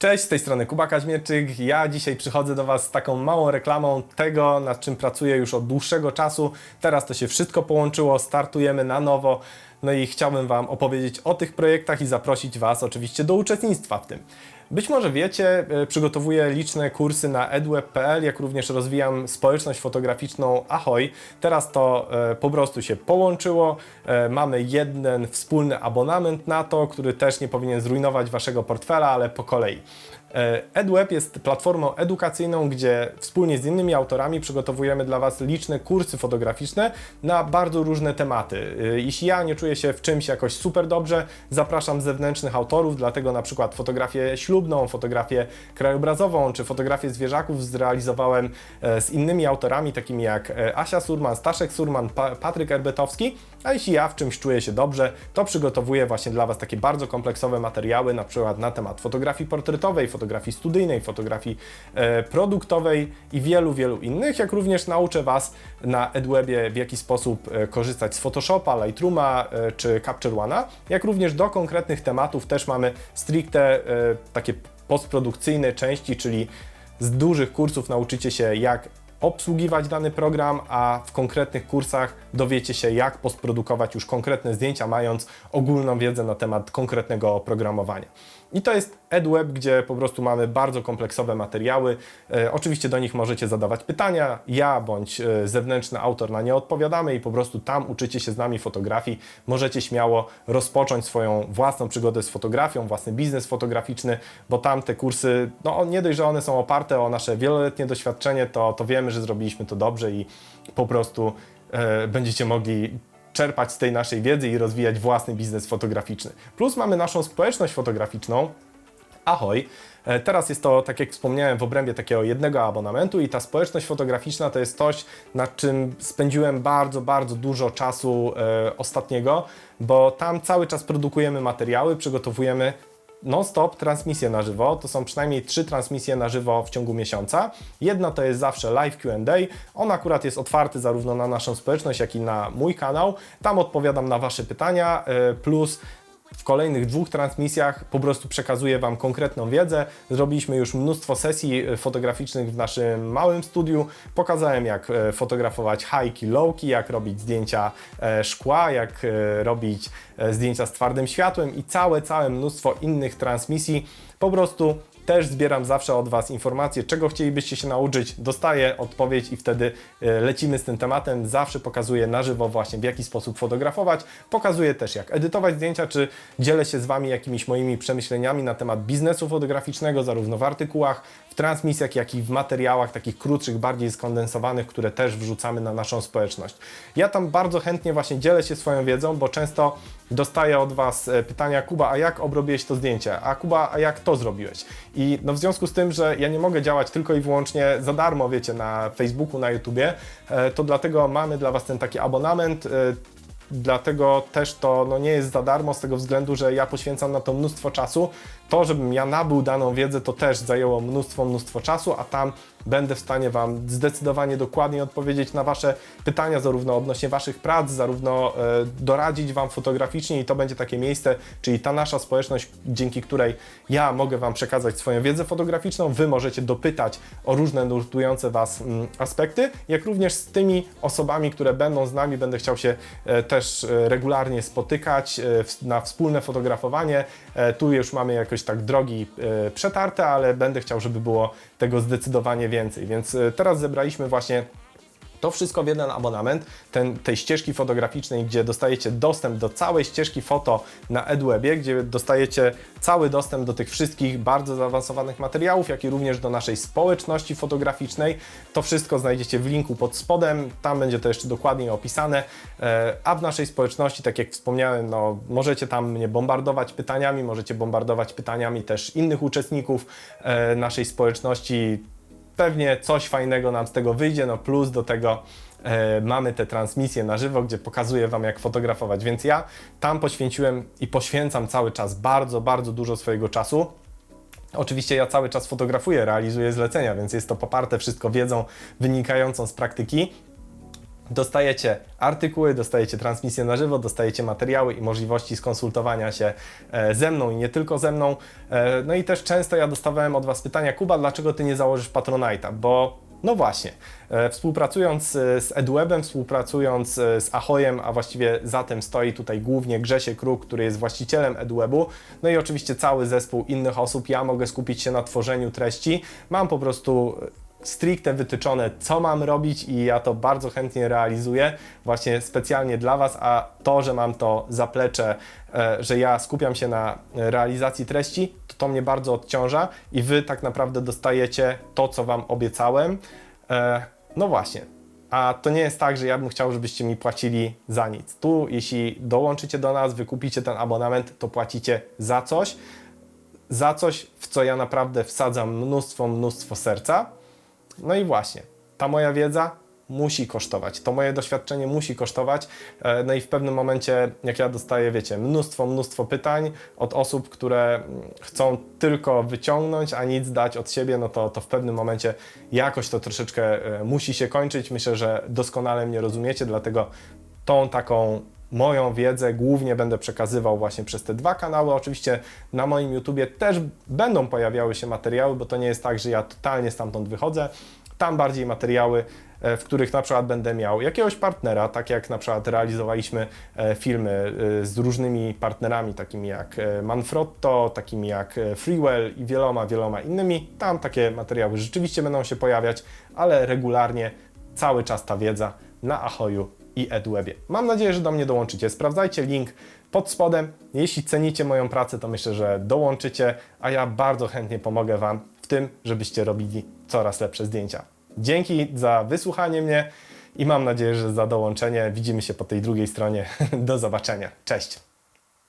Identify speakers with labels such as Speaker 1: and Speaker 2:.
Speaker 1: Cześć, z tej strony Kuba Kaźmierczyk. Ja dzisiaj przychodzę do Was z taką małą reklamą tego, nad czym pracuję już od dłuższego czasu. Teraz to się wszystko połączyło, startujemy na nowo. No i chciałbym Wam opowiedzieć o tych projektach i zaprosić Was oczywiście do uczestnictwa w tym. Być może wiecie, e, przygotowuję liczne kursy na edweb.pl, jak również rozwijam społeczność fotograficzną Ahoy. Teraz to e, po prostu się połączyło. E, Mamy jeden wspólny abonament na to, który też nie powinien zrujnować Waszego portfela, ale po kolei. E, EdWeb jest platformą edukacyjną, gdzie wspólnie z innymi autorami przygotowujemy dla Was liczne kursy fotograficzne na bardzo różne tematy. E, Jeśli ja nie czuję się w czymś jakoś super dobrze, zapraszam zewnętrznych autorów, dlatego na przykład fotografię ślubną, fotografię krajobrazową czy fotografię zwierzaków zrealizowałem e, z innymi autorami, takimi jak Asia Surman, Staszek Surman, pa Patryk Erbetowski. A jeśli ja w czymś czuję się dobrze, to przygotowuję właśnie dla Was takie bardzo kompleksowe materiały, na przykład na temat fotografii portretowej, fotografii studyjnej, fotografii e, produktowej i wielu, wielu innych, jak również nauczę Was na EdWebie w jaki sposób e, korzystać z Photoshopa, Lightrooma e, czy Capture One'a, jak również do konkretnych tematów też mamy stricte takie postprodukcyjne części, czyli z dużych kursów nauczycie się jak obsługiwać dany program, a w konkretnych kursach dowiecie się, jak postprodukować już konkretne zdjęcia, mając ogólną wiedzę na temat konkretnego oprogramowania. I to jest EdWeb, gdzie po prostu mamy bardzo kompleksowe materiały. E, oczywiście do nich możecie zadawać pytania. Ja bądź e, zewnętrzny autor na nie odpowiadamy i po prostu tam uczycie się z nami fotografii. Możecie śmiało rozpocząć swoją własną przygodę z fotografią, własny biznes fotograficzny, bo tam te kursy, no nie dość, że one są oparte o nasze wieloletnie doświadczenie, to, to wiemy, że zrobiliśmy to dobrze i po prostu e, będziecie mogli czerpać z tej naszej wiedzy i rozwijać własny biznes fotograficzny. Plus mamy naszą społeczność fotograficzną, Ahoj. E, Teraz jest to, tak jak wspomniałem, w obrębie takiego jednego abonamentu i ta społeczność fotograficzna to jest coś, nad czym spędziłem bardzo, bardzo dużo czasu e, ostatniego, bo tam cały czas produkujemy materiały, przygotowujemy non-stop transmisje na żywo. To są przynajmniej trzy transmisje na żywo w ciągu miesiąca. Jedna to jest zawsze live QA. On akurat jest otwarty zarówno na naszą społeczność, jak i na mój kanał. Tam odpowiadam na Wasze pytania, e, plus w kolejnych dwóch transmisjach po prostu przekazuję Wam konkretną wiedzę. Zrobiliśmy już mnóstwo sesji e, fotograficznych w naszym małym studiu. Pokazałem, jak e, fotografować high lowki, jak robić zdjęcia e, szkła, jak robić zdjęcia z twardym światłem i całe, całe mnóstwo innych transmisji. Po prostu też zbieram zawsze od Was informacje, czego chcielibyście się nauczyć. Dostaję odpowiedź i wtedy e, lecimy z tym tematem. Zawsze pokazuję na żywo właśnie w jaki sposób fotografować. Pokazuję też jak edytować zdjęcia, czy dzielę się z Wami jakimiś moimi przemyśleniami na temat biznesu fotograficznego, zarówno w artykułach, w transmisjach, jak i w materiałach takich krótszych, bardziej skondensowanych, które też wrzucamy na naszą społeczność. Ja tam bardzo chętnie właśnie dzielę się swoją wiedzą, bo często dostaję od Was e, pytania, Kuba, a jak obrobiłeś to zdjęcie? A Kuba, a jak to zrobiłeś? No w związku z tym, że ja nie mogę działać tylko i wyłącznie za darmo, wiecie, na Facebooku, na YouTubie, e, to dlatego mamy dla Was ten taki abonament. e, Dlatego też to no, nie jest za darmo, z tego względu, że ja poświęcam na to mnóstwo czasu. To, żebym ja nabył daną wiedzę, to też zajęło mnóstwo, mnóstwo czasu, a tam będę w stanie Wam zdecydowanie dokładnie odpowiedzieć na Wasze pytania, zarówno odnośnie Waszych prac, zarówno e, doradzić Wam fotograficznie i to będzie takie miejsce, czyli ta nasza społeczność, dzięki której ja mogę Wam przekazać swoją wiedzę fotograficzną, Wy możecie dopytać o różne nurtujące Was mm, aspekty, jak również z tymi osobami, które będą z nami, będę chciał się e, też e, regularnie spotykać na wspólne fotografowanie. Tu już mamy jakoś tak drogi przetarte, ale będę chciał, żeby było tego zdecydowanie więcej. Więc e, teraz zebraliśmy właśnie to wszystko w jeden abonament, ten, tej ścieżki fotograficznej, gdzie dostajecie dostęp do całej ścieżki foto na EdWebie, gdzie dostajecie cały dostęp do tych wszystkich bardzo zaawansowanych materiałów, jak i również do naszej społeczności fotograficznej. To wszystko znajdziecie w linku pod spodem, tam będzie to jeszcze dokładniej opisane. E, A w naszej społeczności, tak jak wspomniałem, no, możecie tam mnie bombardować pytaniami, możecie bombardować pytaniami też innych uczestników e, naszej społeczności pewnie coś fajnego nam z tego wyjdzie, no plus do tego e, mamy te transmisje na żywo, gdzie pokazuję Wam jak fotografować, więc ja tam poświęciłem i poświęcam cały czas bardzo, bardzo dużo swojego czasu. Oczywiście ja cały czas fotografuję, realizuję zlecenia, więc jest to poparte wszystko wiedzą wynikającą z praktyki. Dostajecie artykuły, dostajecie transmisję na żywo, dostajecie materiały i możliwości skonsultowania się e, ze mną i nie tylko ze mną. E, No i też często ja dostawałem od Was pytania, Kuba, dlaczego Ty nie założysz Patronite'a? Bo no właśnie, e, współpracując z EduWebem, współpracując z Ahojem, a właściwie za tym stoi tutaj głównie Grzesie Kruk, który jest właścicielem EduWebu, no i oczywiście cały zespół innych osób, ja mogę skupić się na tworzeniu treści. Mam po prostu stricte wytyczone, co mam robić i ja to bardzo chętnie realizuję właśnie specjalnie dla Was, a to, że mam to zaplecze, e, że ja skupiam się na realizacji treści, to to mnie bardzo odciąża i Wy tak naprawdę dostajecie to, co Wam obiecałem. E, No właśnie. A to nie jest tak, że ja bym chciał, żebyście mi płacili za nic. Tu, jeśli dołączycie do nas, wykupicie ten abonament, to płacicie za coś, za coś, w co ja naprawdę wsadzam mnóstwo, mnóstwo serca. No i właśnie, ta moja wiedza musi kosztować, to moje doświadczenie musi kosztować. E, No i w pewnym momencie, jak ja dostaję, wiecie, mnóstwo, mnóstwo pytań od osób, które mm, chcą tylko wyciągnąć, a nic dać od siebie, no to, to w pewnym momencie jakoś to troszeczkę e, musi się kończyć. Myślę, że doskonale mnie rozumiecie, dlatego tą taką moją wiedzę głównie będę przekazywał właśnie przez te dwa kanały. Oczywiście na moim YouTubie też będą pojawiały się materiały, bo to nie jest tak, że ja totalnie stamtąd wychodzę. Tam bardziej materiały, e, w których na przykład będę miał jakiegoś partnera, tak jak na przykład realizowaliśmy e, filmy e, z różnymi partnerami, takimi jak Manfrotto, takimi jak Freewell i wieloma, wieloma innymi. Tam takie materiały rzeczywiście będą się pojawiać, ale regularnie cały czas ta wiedza na Ahoyu i EdWebie. Mam nadzieję, że do mnie dołączycie. Sprawdzajcie link pod spodem. Jeśli cenicie moją pracę, to myślę, że dołączycie, a ja bardzo chętnie pomogę Wam w tym, żebyście robili coraz lepsze zdjęcia. Dzięki za wysłuchanie mnie i mam nadzieję, że za dołączenie. Widzimy się po tej drugiej stronie. Do zobaczenia. Cześć!